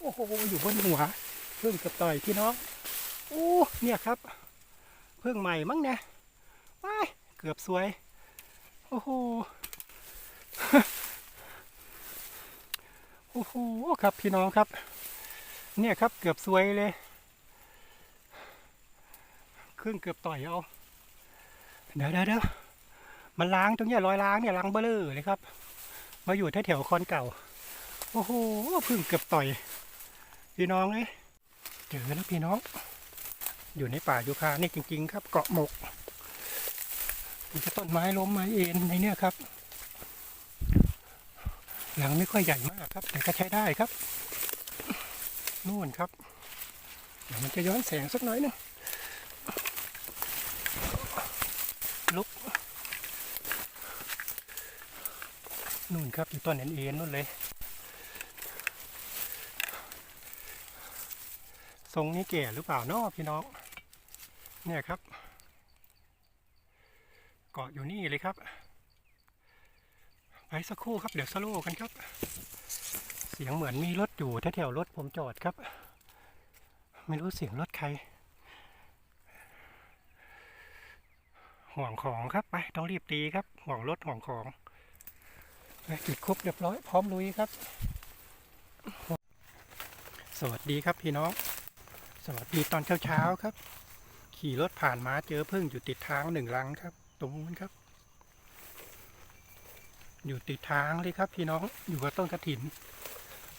โอ้โหอยู่บนหัวเพิ่งกระต่อยพี่น้องโอ้เนี่ยครับ เพิ่งใหม่มั้งเนี่ยว้ายเกือบสวย โอ้โหโอ้โหครับพี่น้องครับ เนี่ยครับเกือบสวยเลยครึ่งเกือบต่อยเอาเดี๋ยวเดี๋ยวเดี๋ยวมันล้างตรงเนี้ยรอยล้างเนี่ยล้างเบลอเลยครับ มาอยู่แถวๆคอนเก่า โอ้โหพึ่งเกือบต่อย พี่น้องเอ้ยเจอแล้วพี่น้อง อยู่ในป่ายูคานี่จริง ๆ ครับ เกาะหมกมีต้นไม้ล้มไม้เอ็นในเนี่ยครับ หลังไม่ค่อยใหญ่มากครับ แต่ก็ใช้ได้ครับนู่นครับเดี๋ยวมันจะย้อนแสงสักหน่อยหนึงลุกนู่นครับอยู่ต้นเอ็นเอ็นนู่นเลย รงนี้แก่หรือเปล่านาะพี่น้อง เนี่ยครับ เกาะอยู่นี่เลยครับ ไปสักครู่ครับเดี๋ยวสโลกันครับ เสียงเหมือนมีรถอยู่แถวๆรถผมจอดครับ ไม่รู้เสียงรถใคร ห่วงของครับไปต้องรีบตีครับ ห่วงรถห่วงของปจุดครบเรียบร้อยพร้อมลุยครับ สวัสดีครับพี่น้อง วัสดีตอนเช้าๆครับ ขี่รถผ่านมาเจอพึ่งอยู่ติดทางหนึ่งลังครับ ตรงนู้นครับ อยู่ติดทางเลยครับ พี่น้องอยู่กับต้นกระถิน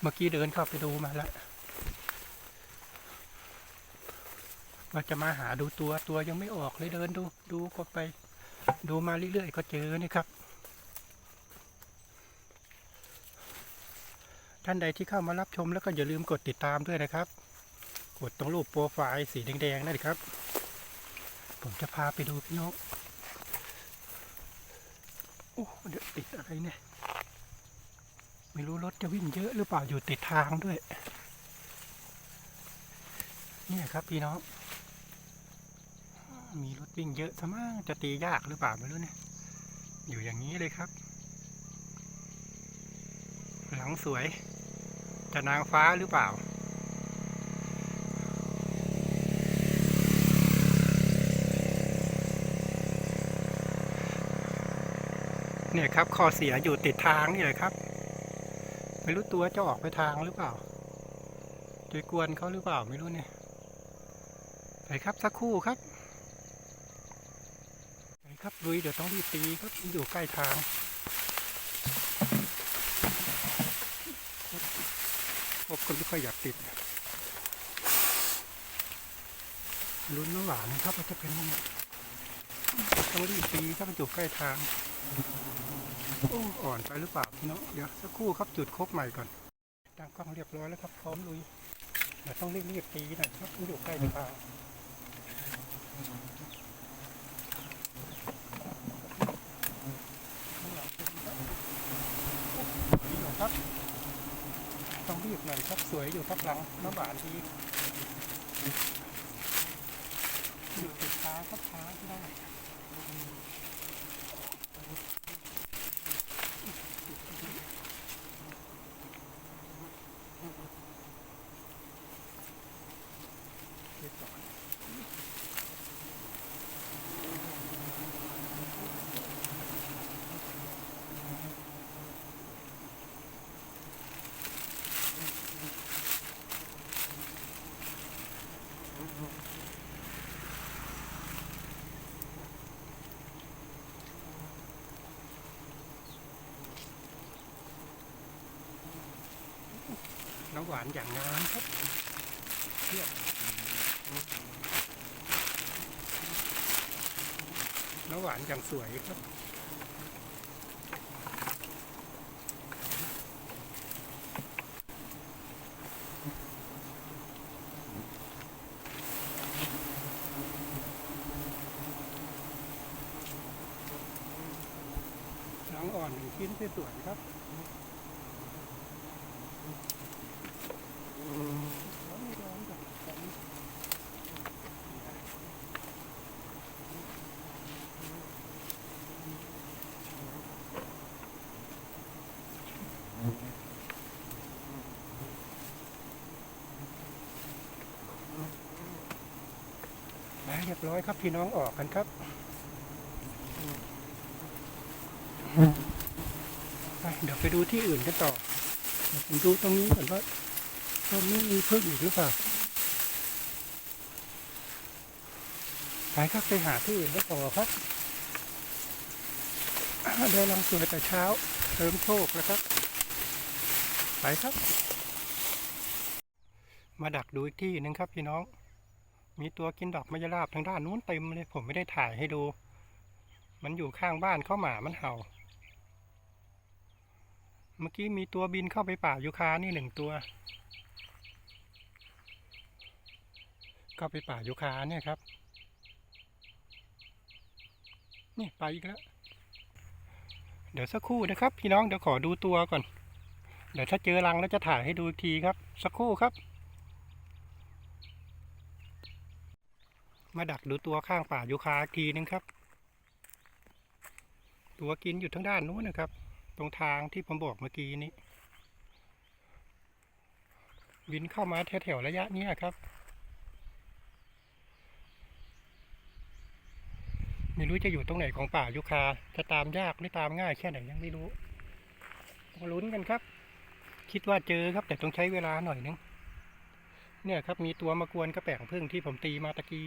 เมื่อกี้เดินเข้าไปดูมาแล้วว่าจะมาหาดูตัวตัวยังไม่ออกเลยเดินดูดูก็ไป ดูมาเรื่อยๆก็เจอนี่ครับ ท่านใดที่เข้ามารับชมแล้วก็อย่าลืมกดติดตามด้วยนะครับ กดตรงรูปโปรไฟล์สีแดงๆนั่นครับ ผมจะพาไปดูพี่น้องโอ้เดี๋ยวติดอะไรเนี่ย ไม่รู้รถจะวิ่งเยอะหรือเปล่าอยู่ติดทางด้วย เนี่ยครับพี่น้อง มีรถวิ่งเยอะซะมากจะตียากหรือเปล่าไม่รู้เนี่ย อยู่อย่างนี้เลยครับ หลังสวย จะนางฟ้าหรือเปล่า เนี่ยครับข้อเสียอยู่ติดทางนี่แหละครับ ไม่รู้ตัวจะออกไปทางหรือเปล่าจะกวนเขาหรือเปล่าไม่รู้เนี่ยไปครับสักครู่ครับไปครับลุยเดี๋ยวต้องรีบตีครับอยู่ใกล้ทางพบคนไม่ค่อยอยากติดลุ้นน้ำหวานครับว่าจะเป็นต้องรีบตีครับมันอยู่ใกล้ทาง โอ้อ่อนไปหรือเปล่าพี่น้องเดี๋ยวสักครู่ครับจุดคบใหม่ก่อนตั้งกล้องเรียบร้อยแล้วครับพร้อมลุยเดี๋ยวต้องรีบๆตีหน่อยครับมันอยู่ใกล้ทางครับต้องรีบหน่อยครับสวยอยู่ครับหลังน้ำหวานดีอยู่ติดช้าครับช้าได้ น้ำหวานอย่างงามครับเทียบน้ำหวานอย่างสวยครับหลังอ่อนหนึ่งชิ้นที่สวยครับ เรียบร้อยครับพี่น้องออกกันครับไปเดี๋ยวไปดูที่อื่นกันต่อผมดูตรงนี้ก่อนว่าตรงนี้มีพึ่งอีกหรือเปล่าไปครับไปหาที่อื่นกันต่อครับได้รังสวยแต่เช้าเติมโชคแล้วครับ ไปครับ มาดักดูอีกที่หนึงครับพี่น้อง มีตัวกินดอกมะยราบทางด้านนู้นเต็มเลย ผมไม่ได้ถ่ายให้ดู มันอยู่ข้างบ้านเข้าหมามันเห่า เมื่อกี้มีตัวบินเข้าไปป่ายูคานี่หนึ่งตัว เข้าไปป่ายูคาเนี่ยครับ นี่ไปอีกแล้ว เดี๋ยวสักครู่นะครับ พี่น้องเดี๋ยวขอดูตัวก่อน เดี๋ยวถ้าเจอรังแล้วจะถ่ายให้ดูอีกทีครับ สักครู่ครับ มาดักดูตัวข้างป่ายูคาทีนึงครับ ตัวกินอยู่ทางด้านนู้นนะครับ ตรงทางที่ผมบอกเมื่อกี้นี้บินเข้ามาแถวๆระยะนี้ครับ ไม่รู้จะอยู่ตรงไหนของป่ายูคา จะตามยากหรือตามง่ายแค่ไหนยังไม่รู้ต้องลุ้นกันครับ คิดว่าเจอครับ แต่ต้องใช้เวลาหน่อยนึง เนี่ยครับมีตัวมากวนกระแป้งพึ่งที่ผมตีมาตะกี้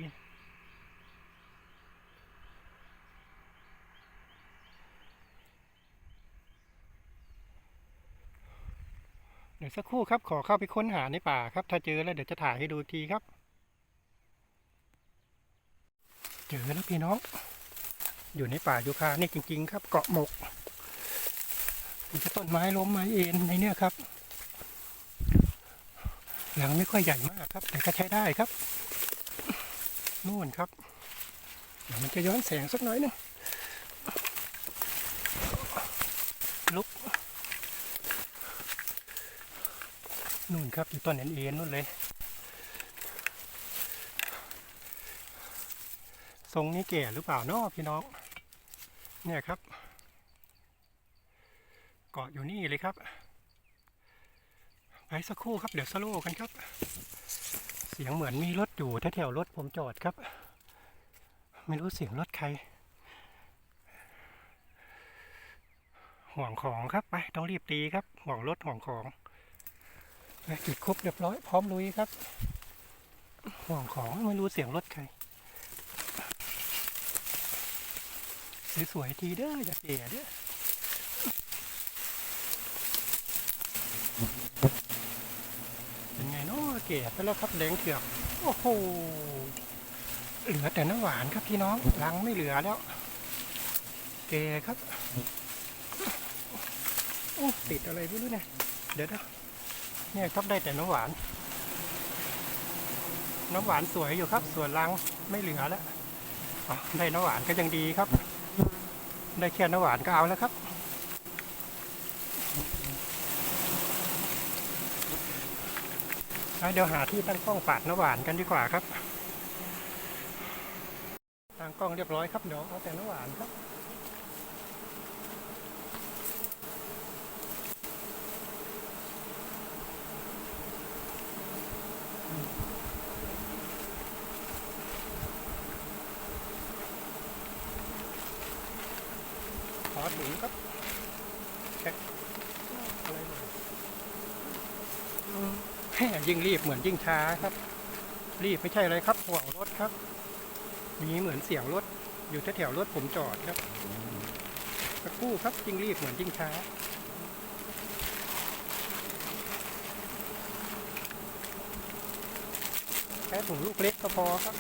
ดี๋ยวสักครู่ครับขอเข้าไปค้นหาในป่าครับ ถ้าเจอแล้วเดี๋ยวจะถ่ายให้ดูทีครับ เจอแล้วพี่น้อง อยู่ในป่ายูคานี่จริง ๆ ครับ เกาะหมกมีต้นไม้ล้มไม้เอ็นในเนี้ยครับหลังไม่ค่อยใหญ่มากครับ แต่ก็ใช้ได้ครับนู่นครับเดี๋ยวมันจะย้อนแสงสักหน่อยหนึงลุก นู่นครับอยู่ต้นเอ็นเอ็นนู่นเลย ทรงนี้แก่หรือเปล่าเนาะพี่น้อง เนี่ยครับ เกาะอยู่นี่เลยครับ ไปสักครู่ครับเดี๋ยวสโลว์กันครับ เสียงเหมือนมีรถอยู่แถวๆรถผมจอดครับ ไม่รู้เสียงรถใคร ห่วงของครับไปต้องรีบตีครับ ห่วงรถห่วงของ จุดครบเรียบร้อยพร้อมลุยครับ ห่วงของไม่รู้เสียงรถใคร สวยๆทีเด้ออย่าเก๋เด้อเป็นไงเนาะเก๋ไปแล้วครับแดงเถือกโอ้โหเหลือแต่น้ำหวานครับพี่น้องรังไม่เหลือแล้ว เก๋ครับโอ้ติดอะไรไม่รู้เนี่ยเดี๋ยวนะ เนี่ยครับได้แต่น้ำหวาน น้ำหวานสวยอยู่ครับส่วนรังไม่เหลือแล้วได้น้ำหวานก็ยังดีครับ ได้แค่น้ำหวานก็เอาแล้วครับ เดี๋ยวหาที่ตั้งกล้องปาดน้ำหวานกันดีกว่าครับตั้งกล้องเรียบร้อยครับเดี๋ยวเอาแต่น้ำหวานครับ ขอถุงครับแค่อะไรหน่อยแม่ ยิ่งรีบเหมือนยิ่งช้าครับ รีบไม่ใช่อะไรครับห่วงรถครับ มีเหมือนเสียงรถ อยู่แถวๆรถผมจอดครับสักครู่ครับยิ่งรีบเหมือนยิ่งช้าแค่ถุงลูกเล็กก็พอครับ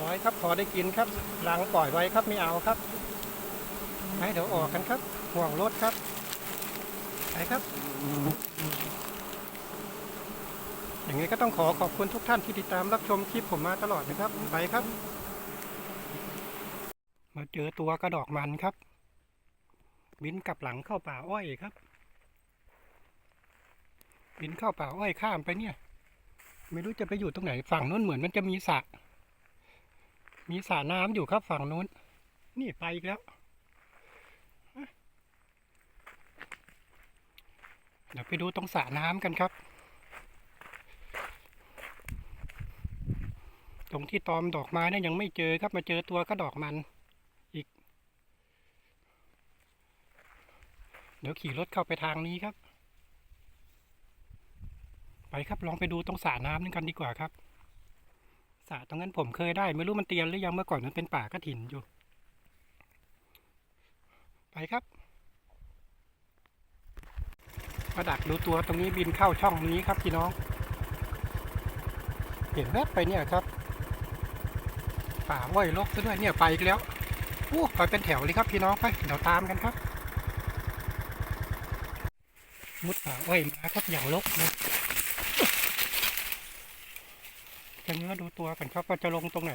ร้อยครับ พอได้กินครับล้างปล่อยไว้ครับไม่เอาครับให้เดี๋ยวออกกันครับ ห่วงรถครับไปครับ อย่างนี้ก็ต้องขอขอบคุณทุกท่านที่ติดตามรับชมคลิปผมมาตลอดนะครับ ไปครับ มาเจอตัวกระดอกมันครับ บินกลับหลังเข้าป่าอ้อยครับ บินเข้าป่าอ้อยข้ามไปเนี่ย ไม่รู้จะไปอยู่ตรงไหนฝั่งนู้นเหมือนมันจะมีสระ มีสระน้ำอยู่ครับฝั่งนู้น นี่ไปอีกแล้ว เดี๋ยวไปดูตรงสระน้ำกันครับ ตรงที่ตอมดอกไม้เนี่ยยังไม่เจอครับมาเจอตัวก็ดอกมันอีก เดี๋ยวขี่รถเข้าไปทางนี้ครับ ไปครับลองไปดูตรงสระน้ำนั่นกันดีกว่าครับ สระตรงนั้นผมเคยได้ ไม่รู้มันเตียนหรือยังเมื่อก่อนมันเป็นป่ากระถินอยู่ ไปครับมาดักดูตัวตรงนี้บินเข้าช่องนี้ครับพี่น้อง เห็นแวบไปเนี่ยครับป่าอ้อยรกซะด้วยเนี่ยไปอีกแล้วโอ้ไปเป็นแถวเลยครับพี่น้องไปเดี๋ยวตามกันครับ มุดป่าอ้อยมาครับอย่างรกเลย จะเนื้อดูตัวกันครับว่าจะลงตรงไหน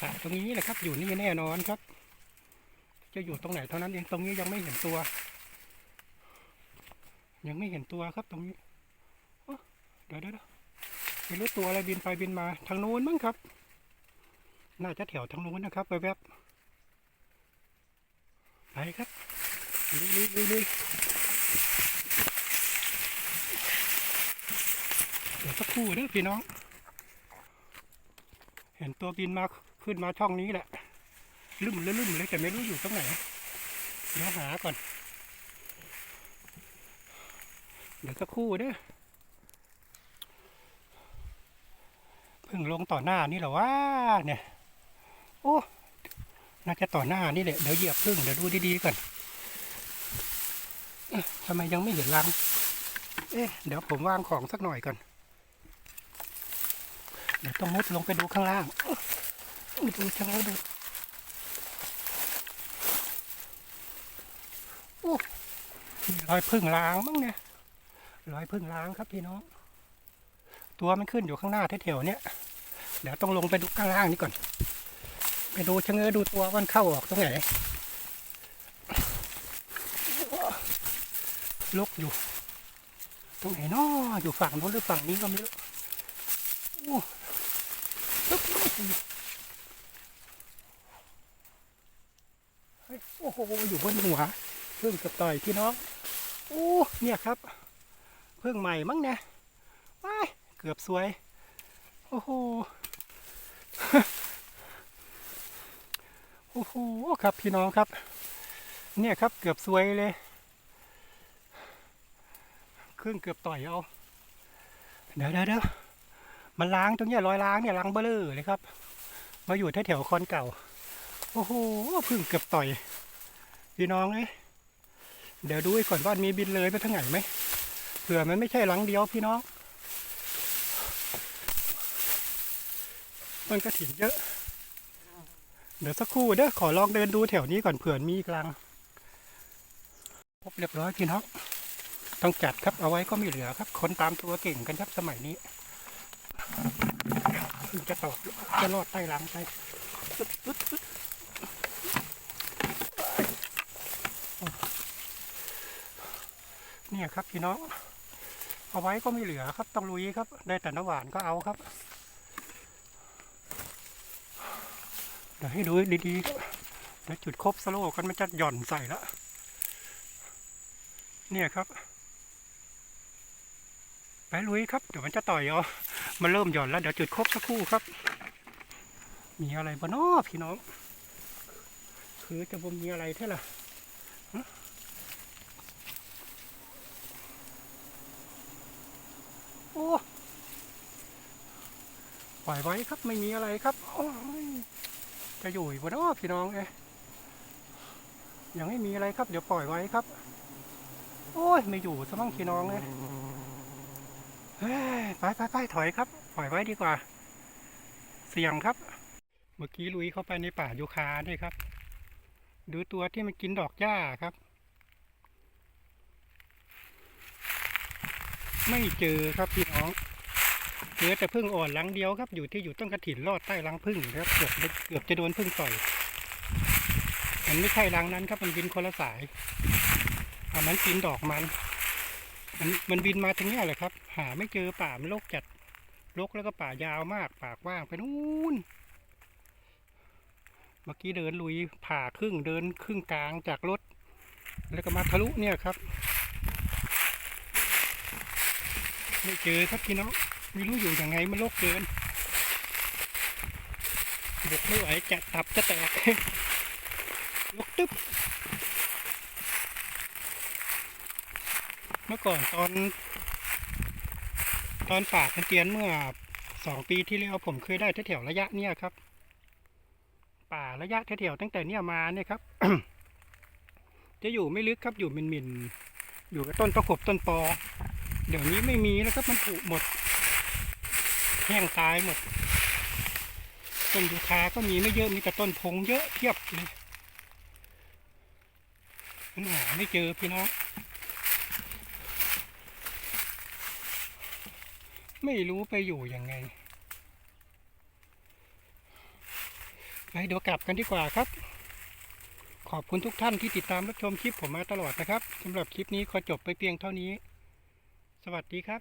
สระตรงนี้แหละครับ อยู่นี่แน่นอนครับ จะอยู่ตรงไหนเท่านั้นเองตรงนี้ยังไม่เห็นตัว ยังไม่เห็นตัวครับตรงนี้เดี๋ยวเดี๋ยวยไม่รู้ตัวอะไรบินไปบินมาทางโน้นมั้งครับ น่าจะแถวทางโน้นนะครับไปแวบไปครับลุยลุยลุยลุ เดี๋ยวสักครู่เด้อพี่น้อง เห็นตัวบินมาขึ้นมาช่องนี้แหละลืมเลยลืมเลยแต่ไม่รู้อยู่ตรงไหนเดี๋ยวหาก่อน เดี๋ยวสักครู่เด้อเพิ่งลงต่อหน้านี่เหรอวะเนี่ย โอ้น่าจะต่อหน้านี่แหละเดี๋ยวเหยียบพึ่งเดี๋ยวดูดีๆก่อนเอ๊ะทำไมยังไม่เห็นรัง เอ๊ะ เดี๋ยวผมวางของสักหน่อยก่อน เดี๋ยวต้องมุดลงไปดูข้างล่างดูข้างล่างดูโอ้รอยพึ่งล้างมั้งเนี่ยรอยพึ่งล้างครับพี่น้อง ตัวมันขึ้นอยู่ข้างหน้าแถวๆเนี้ยเดี๋ยวต้องลงไปดูข้างล่างนี่ก่อน ไปดูชะเง้อดูตัวมันเข้าออกตรงไหนลกอยู่ ตรงไหนนาะอยู่ฝั่งโน้นหรือฝั่งนี้ก็ไม่รู้ โอ้โห อยู่บนหัว เพิ่งกับต่อยพี่น้อง โอ้ เนี่ยครับ เพิ่งใหม่มั้งเนี่ยว้ายเกือบสวย โอ้โห โอ้โห ครับพี่น้องครับ เนี่ยครับเกือบสวยเลยเครื่องเกือบต่อยเอา เดี๋ยวเดี๋ยว มันล้างตรงนี้รอยล้างเนี่ยล้างเบลอเลยครับ มาอยู่แถวๆคอนเก่า โอ้โหพึ่งเกือบต่อย พี่น้องเอ้ยเดี๋ยวดูไว้ก่อนว่ามีบินเลยไปทางไหนไหมเผื่อมันไม่ใช่หลังเดียวพี่น้องมันกระถิ่นเยอะ เดี๋ยวสักครู่เด้อขอลองเดินดูแถวนี้ก่อนเผื่อมีกลางครบเรียบร้อยพี่น้อง ต้องจัดครับเอาไว้ก็ไม่เหลือครับ คนตามตัวเก่งกันครับสมัยนี้ เพิ่งจะตอกจะรอดใต้หลังไปเนี่ยครับพี่น้อง เอาไว้ก็ไม่เหลือครับ ต้องลุยครับ ได้แต่น้ำหวานก็เอาครับ เดี๋ยวให้ดูดีๆเดี๋ยวจุดครบสโลกันมันจะหย่อนใส่แล้วเนี่ยครับ ไปลุยครับ เดี๋ยวมันจะต่อยเอา มันเริ่มหย่อนแล้วเดี๋ยวจุดครบสักครู่ครับ มีอะไรบ้านาะพี่น้อง คือจะบ่มีอะไรเท่าล่ะโอ้ปล่อยไว้ครับไม่มีอะไรครับโอ้จะอยู่บ่เนาะพี่น้องเอ้ยยังไม่มีอะไรครับ เดี๋ยวปล่อยไว้ครับ โอ้ยไม่อยู่ซะมั่งพี่น้องเลย ไปไปไปถอยครับปล่อยไว้ดีกว่า เสี่ยงครับ เมื่อกี้ลุยเข้าไปในป่ายูคาด้วยครับ ดูตัวที่มันกินดอกหญ้าครับ ไม่เจอครับพี่น้องเจอแต่พึ่งอ่อนหลังเดียวครับ อยู่ที่อยู่ต้นกระถินรอดใต้รังพึ่งครับเกือบเกือบจะโดนพึ่งต่อยมันไม่ใช่รังนั้นครับมันบินคนละสายอันนั้นกินดอกมัน มันมันบินมาตรงนี้ยแหละครับ หาไม่เจอป่ามันรกจัดรกแล้วก็ป่ายาวมากปากว่างไปนู่น เมื่อกี้เดินลุยผ่าครึ่งเดินครึ่งกลางจากรถ แล้วก็มาทะลุเนี่ยครับ ไม่เจอครับพี่น้องไม่รู้อยู่ยังไงมันโลกเกินบุกไม่ไหวจะตับจะแตก ลกตึ๊บ มื่อก่อนตอน ตอนป่ากันเตียนเมื่อสองปีที่แล้วผมเคยได้แถวระยะเนี่ยครับ ป่าระยะแถวตั้งแต่เนี่ยมาเนี่ยครับ จะอยู่ไม่ลึกครับอยู่มินๆอยู่กับต้นประกบต้นปอ เดี๋ยวนี้ไม่มีแล้วครับมันผุหมดแห้งตายหมดต้นยูคาก็มีไม่เยอะมีแต่ต้นพงเยอะเทียบเลยมันหาไม่เจอพี่น้อง ไม่รู้ไปอยู่ยังไง ไปเดี๋ยวกลับกันดีกว่าครับ ขอบคุณทุกท่านที่ติดตามรับชมคลิปผมมาตลอดนะครับสำหรับคลิปนี้ขอจบไปเพียงเท่านี้ สวัสดีครับ